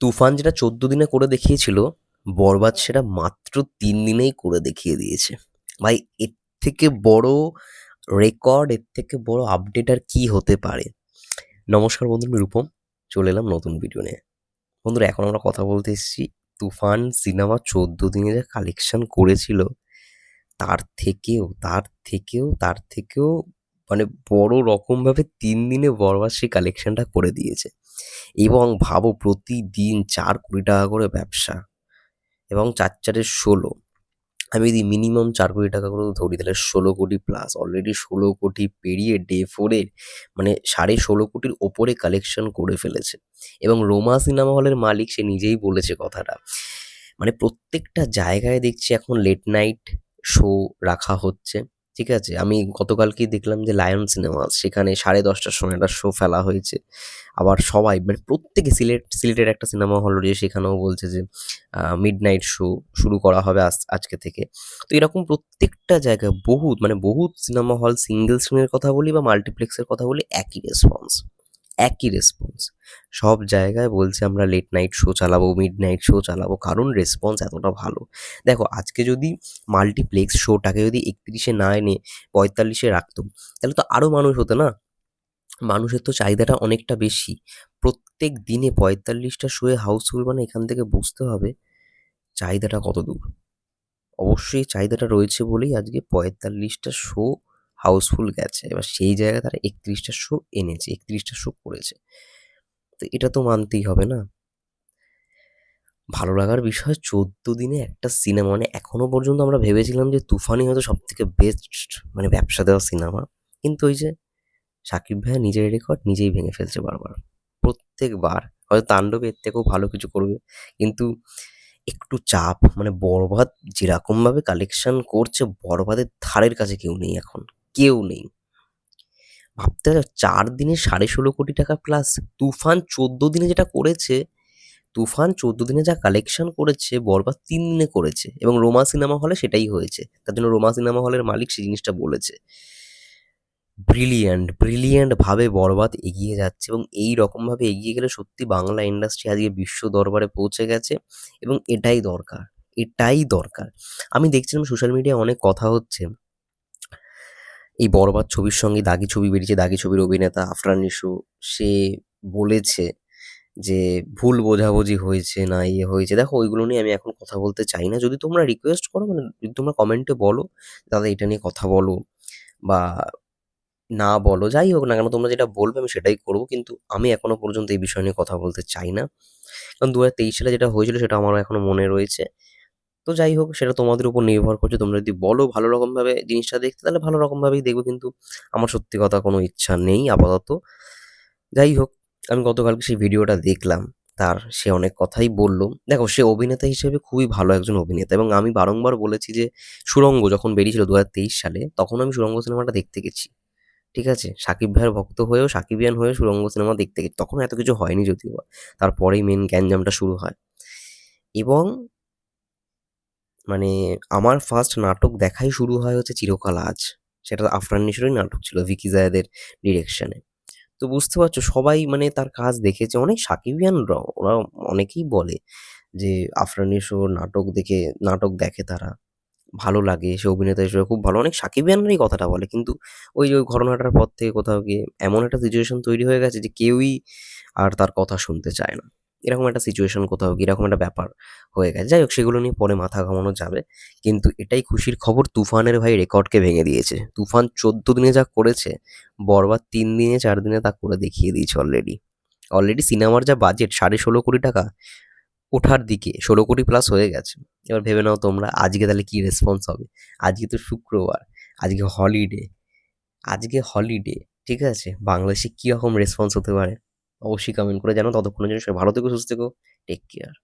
তুফান যেটা চোদ্দ দিনে করে দেখিয়েছিল, বরবাদ সেটা মাত্র তিন দিনেই করে দেখিয়ে দিয়েছে। ভাই, এর থেকে বড় রেকর্ড এর থেকে বড় আপডেট আর কি হতে পারে? নমস্কার বন্ধু, আমি রূপম। চলে এলাম নতুন ভিডিও নিয়ে। বন্ধুরা, এখন আমরা কথা বলতে এসেছি, তুফান সিনেমা চোদ্দ দিনে যে কালেকশন করেছিল, তার থেকেও তার থেকেও তার থেকেও মানে বড় রকমভাবে তিন দিনে বরবাদ সেই কালেকশনটা করে দিয়েছে। এবং ভাবো প্রতিদিন চার কোটি টাকা করে ব্যবসা এবং চার চারে ষোলো। আমি যদি মিনিমাম চার কোটি টাকা করে ধরি, তাহলে ষোলো কোটি প্লাস অলরেডি ষোলো কোটি পেরিয়ে ডে ফোরে মানে সাড়ে ষোলো কোটির ওপরে কালেকশন করে ফেলেছে। এবং রোমা সিনেমা হলের মালিক সে নিজেই বলেছে কথাটা। মানে প্রত্যেকটা জায়গায় দেখছি এখন লেট নাইট শো রাখা হচ্ছে। ঠিক আছে? আমি গতকালকেই দেখলাম যে লায়ন সিনেমা সেখানে সাড়ে দশটার সময় একটা শো ফেলা হয়েছে। আবার সবাই মানে প্রত্যেকে সিলেট, সিলেটের একটা সিনেমা হল রয়েছে সেখানেও বলছে যে মিড নাইট শো শুরু করা হবে আজ, আজকে থেকে। তো এরকম প্রত্যেকটা জায়গায় বহুত মানে বহুত সিনেমা হল সিঙ্গেল স্ক্রিনের কথা বলি বা মাল্টিপ্লেক্সের কথা বলি একই রেসপন্স একই রেসপন্স সব জায়গায় বলছে আমরা লেট নাইট শো চালাবো মিড নাইট শো চালাবো, কারণ রেসপন্স এতটা ভালো। দেখো, আজকে যদি মাল্টিপ্লেক্স শোটাকে যদি একত্রিশে না এনে পঁয়তাল্লিশে রাখতো, তাহলে তো আরও মানুষ হতো না? মানুষের তো চাহিদাটা অনেকটা বেশি। প্রত্যেক দিনে পঁয়তাল্লিশটা শোয়ে হাউসফুল মানে এখান থেকে বুঝতে হবে চাহিদাটা কত দূর। অবশ্যই চাহিদাটা রয়েছে বলেই আজকে পঁয়তাল্লিশটা শো হাউসফুল গেছে। এবার সেই জায়গায় তারা একত্রিশটা শো এনেছে, একত্রিশটা শো করেছে। তো এটা তো মানতেই হবে না? ভালো লাগার বিষয় চোদ্দ দিনে একটা সিনেমা মানে এখনও পর্যন্ত আমরা ভেবেছিলাম যে তুফানি হয়তো সব থেকে বেস্ট মানে ব্যবসা দেওয়া সিনেমা। কিন্তু ওই যে সাকিব ভাইয়া নিজের রেকর্ড নিজেই ভেঙে ফেলছে বারবার। প্রত্যেকবার, হয়তো তাণ্ডব এর থেকেও ভালো কিছু করবে, কিন্তু একটু চাপ মানে বরবাদ যেরকমভাবে কালেকশন করছে বরবাদের ধারের কাছে কেউ নেই এখন। কেউ নেই। ভাবতে হবে চার দিনে সাড়ে ষোলো কোটি টাকা প্লাস তুফান চোদ্দ দিনে যেটা করেছে, তুফান চোদ্দ দিনে যা কালেকশন করেছে, বরবাদ তিন দিনে করেছে এবং রোমা সিনেমা হলে সেটাই হয়েছে। তার জন্য রোমা সিনেমা হলের মালিক সেই জিনিসটা বলেছে। ব্রিলিয়ান্ট ব্রিলিয়ান্ট ভাবে বরবাদ এগিয়ে যাচ্ছে এবং এই রকমভাবে এগিয়ে গেলে সত্যি বাংলা ইন্ডাস্ট্রি আজকে বিশ্ব দরবারে পৌঁছে গেছে এবং এটাই দরকার এটাই দরকার। আমি দেখছিলাম সোশ্যাল মিডিয়ায় অনেক কথা হচ্ছে। এই বরবাদ ছবির সঙ্গে দাগি ছবি বেরিয়েছে, দাগি ছবির অভিনেতা আফরান নিশু সে বলেছে যে ভুল বোঝাবুঝি হয়েছে না ইয়ে হয়েছে। দেখো, ওইগুলো নিয়ে আমি এখন কথা বলতে চাই না। যদি তোমরা রিকোয়েস্ট করো মানে যদি তোমরা কমেন্টে বলো দাদা এটা নিয়ে কথা বলো বা না বলো, যাই হোক না কেন, তোমরা যেটা বলবে আমি সেটাই করব। কিন্তু আমি এখনও পর্যন্ত এই বিষয় নিয়ে কথা বলতে চাই না। কারণ দু হাজার তেইশ সালে যেটা হয়েছিল, সেটা আমার এখনও মনে রয়েছে। তো যাই হোক, সেটা তোমাদের উপর নির্ভর করছে। তোমরা যদি বলো ভালো রকমভাবে জিনিসটা দেখতে, তাহলে ভালো রকমভাবেই দেখব। কিন্তু আমার সত্যি কথা কোনো ইচ্ছা নেই আপাতত। যাই হোক, আমি গতকালকে সেই ভিডিওটা দেখলাম। তার সে অনেক কথাই বলল। দেখো, সে অভিনেতা হিসেবে খুবই ভালো একজন অভিনেতা এবং আমি বারংবার বলেছি যে সুরঙ্গ যখন বেরিয়েছিল দু হাজার তেইশ সালে, তখন আমি সুরঙ্গ সিনেমাটা দেখতে গেছি। ঠিক আছে? সাকিব ভাইয়ের ভক্ত হয়েও সাকিবিয়ান হয়েও সুরঙ্গ সিনেমা দেখতে গেছি। তখন এত কিছু হয়নি যদিও, তারপরেই মেন গ্যাঞ্জামটা শুরু হয়। এবং মানে আমার ফার্স্ট নাটক দেখাই শুরু হয় হচ্ছে চিরকাল আজ। সেটা আফরান নিশোরই নাটক ছিল ভিকি জায়েদের ডিরেকশনে তো বুঝতে পারছ, সবাই মানে তার কাজ দেখেছে। অনেক সাকিবিয়ানরা, ওরা অনেকেই বলে যে আফরান নিশোর নাটক দেখে নাটক দেখে তারা। ভালো লাগে, সে অভিনেতা হিসেবে খুব ভালো। অনেক সাকিবিয়ানরাই কথাটা বলে। কিন্তু ওই যে ওই ঘটনাটার পর থেকে কোথাও গিয়ে এমন একটা সিচুয়েশন তৈরি হয়ে গেছে যে কেউই আর তার কথা শুনতে চায় না। এরকম একটা সিচুয়েশন কোথাও গিয়ে, এরকম একটা ব্যাপার হয়ে গেছে। যাই হোক, সেগুলো নিয়ে পরে মাথা ঘামানো যাবে। কিন্তু এটাই খুশির খবর, তুফানের ভাই রেকর্ডকে ভেঙে দিয়েছে। তুফান চোদ্দ দিনে যা করেছে বরবার তিন দিনে, চার দিনে তা করে দেখিয়ে দিয়েছে অলরেডি অলরেডি সিনেমার যা বাজেট সাড়ে ষোলো কোটি টাকা, ওঠার দিকে ষোলো কোটি প্লাস হয়ে গেছে। এবার ভেবে নাও তোমরা, আজকে তাহলে কী রেসপন্স হবে? আজকে তো শুক্রবার, আজকে হলিডে আজকে হলিডে ঠিক আছে? বাংলাদেশে কী রকম রেসপন্স হতে পারে? অবশ্যই কমেন্ট করে জানো ততক্ষণের জন্য সবাই ভালো থেকো সুস্থ থেকো। Take care